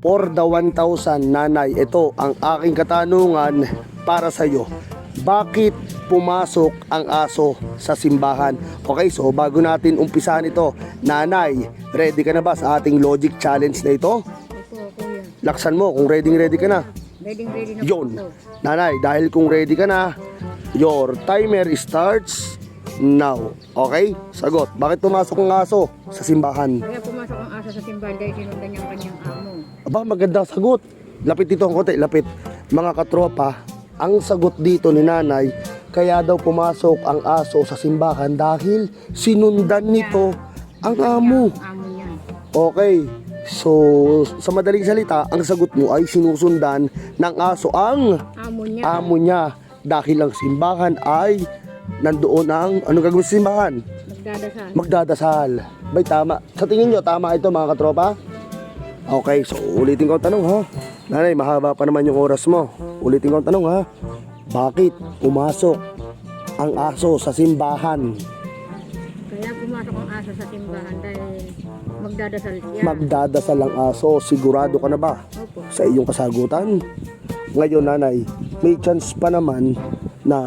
for the 1,000 nanay. Ito ang aking katanungan para sa iyo. Bakit pumasok ang aso sa simbahan? Okay, so bago natin umpisahan ito, nanay, ready ka na ba sa ating logic challenge na ito? Laksan mo kung ready ready ka na. Ready ready na ako. Nanay, dahil kung ready ka na, your timer starts now. Okay? Sagot. Bakit pumasok ang aso sa simbahan? Kaya asa sa simbahan dahil sinundan niya ang kanyang amo. Aba, magandang sagot. Lapit dito ang konti, lapit. Mga katropa, ang sagot dito ni nanay, kaya daw pumasok ang aso sa simbahan dahil sinundan nito ang amo. Amo niya. Okay. So, sa madaling salita, ang sagot mo ay sinusundan ng aso ang Amo niya. amo niya dahil ang simbahan ay nandoon ang ano gagawin sa simbahan? Magdadasal. Magdadasal. Bay tama. Sa tingin nyo, tama ito mga katropa? Okay, so ulitin ko ang tanong ha. Nanay, mahaba pa naman yung oras mo. Ulitin ko ang tanong ha. Bakit pumasok ang aso sa simbahan? Kaya pumasok ang asa sa simbahan dahil magdadasal siya. Magdadasal ang aso. Sigurado ka na ba Opo. sa iyong kasagutan? Ngayon, nanay, may chance pa naman na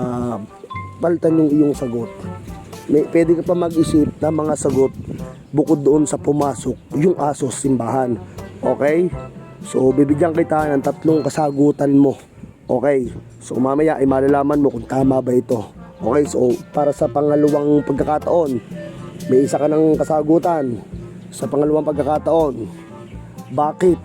palitan yung iyong sagot. May, pwede ka pa mag-isip ng mga sagot bukod doon sa pumasok yung aso sa simbahan. Okay? So, bibigyan kita ng tatlong kasagutan mo. Okay? So, mamaya ay malalaman mo kung tama ba ito. Okay? So, para sa pangalawang pagkakataon, may isa ka ng kasagutan. Sa pangalawang pagkakataon, bakit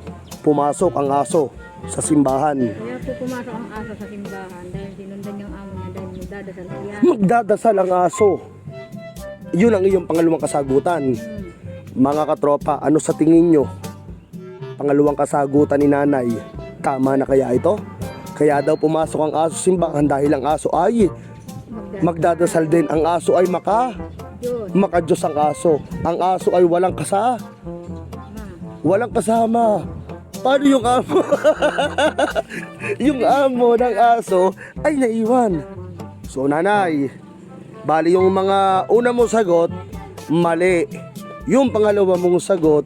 pumasok ang aso sa simbahan? Kaya po pumasok ang asa sa simbahan dahil sinundan ang amo niya dahil magdadasal siya. Magdadasal ang aso. Yun ang iyong pangalawang kasagutan. Mga katropa, ano sa tingin nyo? Pangalawang kasagutan ni nanay, tama na kaya ito? Kaya daw pumasok ang aso simbahan dahil ang aso ay Magdadasal. din. Ang aso ay maka, Yun. makajos ang aso. Ang aso ay walang kasa, walang kasama. Paano yung amo? yung amo ng aso ay naiwan. So nanay, bali yung mga una mong sagot, mali. Yung pangalawa mong sagot,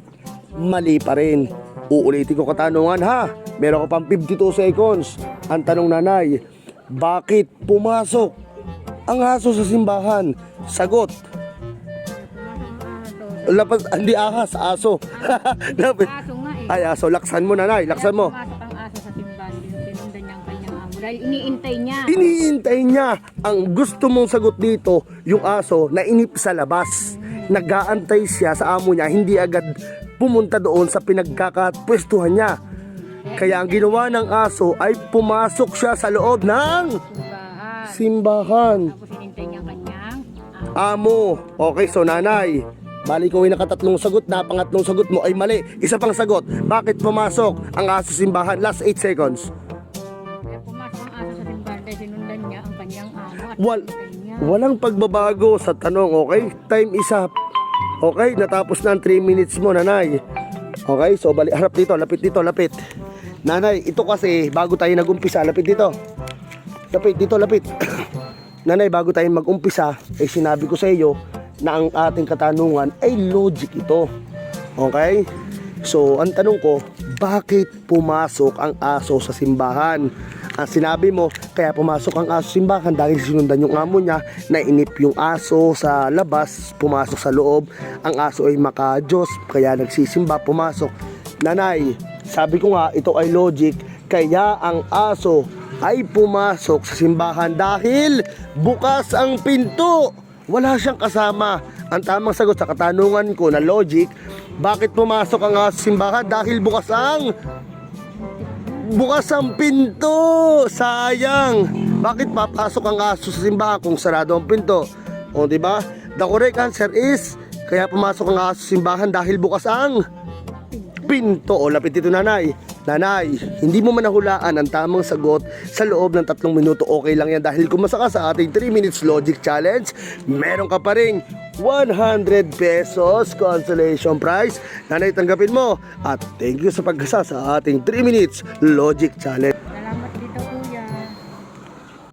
mali pa rin. Uulitin ko katanungan ha. Meron ka pang 52 seconds. Ang tanong nanay, bakit pumasok ang aso sa simbahan? Sagot. Lapas, hindi ahas, aso. Lapit. Aso nga eh. Ay, aso, laksan mo nanay, laksan mo. Dahil iniintay niya. Iniintay niya. Ang gusto mong sagot dito, yung aso na inip sa labas. Nag-aantay siya sa amo niya, hindi agad pumunta doon sa pinagkakapwestuhan niya. Kaya ang ginawa ng aso ay pumasok siya sa loob ng Simbahan. Tapos inintay niya ang kanyang amo. Okay, so nanay. Bali ko ay nakatatlong sagot na pangatlong sagot mo ay mali. Isa pang sagot. Bakit pumasok ang aso simbahan? Last 8 seconds. Sinundan niya ang kanyang amo at Wal niya. walang pagbabago sa tanong, okay? Time is up. Okay, natapos na ang 3 minutes mo, nanay. Okay, so bali, harap dito, lapit dito, lapit. Nanay, ito kasi, bago tayo nag-umpisa, lapit dito. Lapit dito, lapit. nanay, bago tayo mag-umpisa, eh sinabi ko sa iyo na ang ating katanungan ay logic ito. Okay? So, ang tanong ko, bakit pumasok ang aso sa simbahan? Ang sinabi mo, kaya pumasok ang aso sa simbahan dahil sinundan yung amo niya, nainip yung aso sa labas, pumasok sa loob, ang aso ay maka-Diyos, kaya nagsisimba, pumasok. Nanay, sabi ko nga, ito ay logic, kaya ang aso ay pumasok sa simbahan dahil bukas ang pinto. Wala siyang kasama. Ang tamang sagot sa katanungan ko na logic, bakit pumasok ang sa simbahan? Dahil bukas ang bukas ang pinto. Sayang. Bakit papasok ang aso sa simbahan kung sarado ang pinto? O, di ba? The correct answer is kaya pumasok ang aso sa simbahan dahil bukas ang pinto. O, lapit dito nanay. Nanay, hindi mo man nahulaan ang tamang sagot sa loob ng tatlong minuto. Okay lang yan dahil kumasa ka sa ating 3 minutes logic challenge, meron ka pa rin 100 pesos consolation prize. Nanay, tanggapin mo. At thank you sa pagkasa sa ating 3 minutes logic challenge.